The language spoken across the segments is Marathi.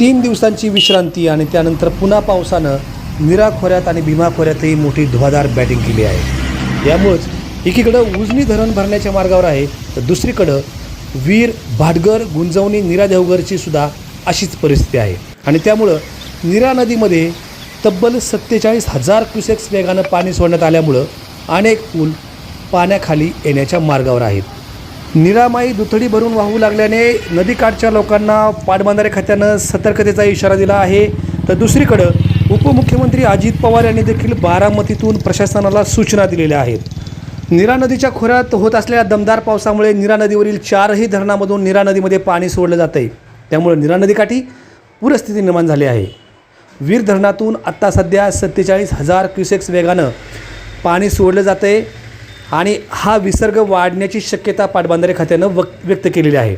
तीन दिवसांची विश्रांती आणि त्यानंतर पुन्हा पावसानं निरा खोऱ्यात आणि भीमा खोऱ्यातही मोठी धुवाधार बॅटिंग केली आहे. यामुळंच एकीकडं उजनी धरण भरण्याच्या मार्गावर आहे तर दुसरीकडं वीर भाटगर गुंजवणी निरा देवघरची सुद्धा अशीच परिस्थिती आहे. आणि त्यामुळं निरा नदीमध्ये तब्बल सत्तेचाळीस हजार क्युसेक्स वेगानं पाणी सोडण्यात आल्यामुळं अनेक पूल पाण्याखाली येण्याच्या मार्गावर आहेत. निरामाई दुथडी भरून वाहू लागल्याने नदीकाठच्या लोकांना पाटबंधारे खात्यानं सतर्कतेचा इशारा दिला आहे. तर दुसरीकडं उपमुख्यमंत्री अजित पवार यांनी देखील बारामतीतून प्रशासनाला सूचना दिलेल्या आहेत. निरा नदीच्या खोऱ्यात होत असलेल्या दमदार पावसामुळे निरा नदीवरील चारही धरणामधून निरा नदीमध्ये पाणी सोडलं जात आहे त्यामुळे निरा नदीकाठी पूरस्थिती निर्माण झाली आहे. वीर धरणातून आत्ता सध्या सत्तेचाळीस हजार क्युसेक्स वेगानं पाणी सोडलं जातं आहे आणि हा विसर्ग वाढण्याची शक्यता पाटबंधारे खात्यानं वक व्यक्त केलेली आहे.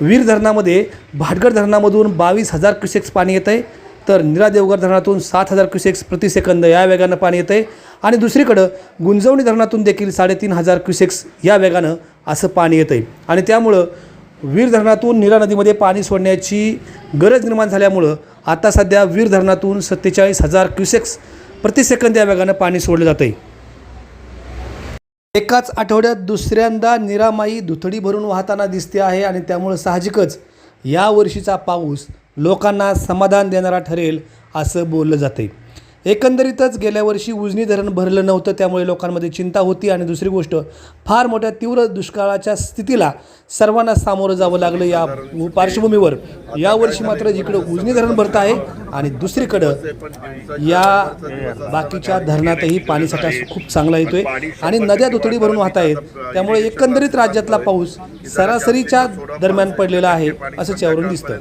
वीर धरणामध्ये भाटगड धरणामधून बावीस हजार क्युसेक्स पाणी येतं आहे तर निरा देवघर धरणातून सात हजार क्युसेक्स प्रति सेकंद या वेगानं पाणी येतं आहे आणि दुसरीकडं गुंजवणी धरणातून देखील साडेतीन हजार क्युसेक्स या वेगानं असं पाणी येतं आहे आणि त्यामुळं वीर धरणातून निरा नदीमध्ये पाणी सोडण्याची गरज निर्माण झाल्यामुळं आता सध्या वीर धरणातून सत्तेचाळीस हजार क्युसेक्स प्रतिसेकंद या वेगानं पाणी सोडलं जातं आहे एकाच आठवड्यात दुसऱ्यांदा निरामाई दुथडी भरून वाहताना दिसते आहे आणि त्यामुळं साहजिकच यावर्षीचा पाऊस लोकांना समाधान देणारा ठरेल असं बोललं जाते एकंदरीतच गेल्या वर्षी उजनी धरण भरलं नव्हतं त्यामुळे लोकांमध्ये चिंता होती. आणि दुसरी गोष्ट फार मोठ्या तीव्र दुष्काळाच्या स्थितीला सर्वांना सामोरं जावं लागलं या पार्श्वभूमीवर. यावर्षी मात्र जिकडं उजनी धरण भरत आहे आणि दुसरीकडं या बाकीच्या धरणातही पाणीसाठा खूप चांगला येतोय आणि नद्या दुतडी भरून वाहत आहेत. त्यामुळे एकंदरीत राज्यातला पाऊस सरासरीच्या दरम्यान पडलेला आहे असं यावरून दिसतं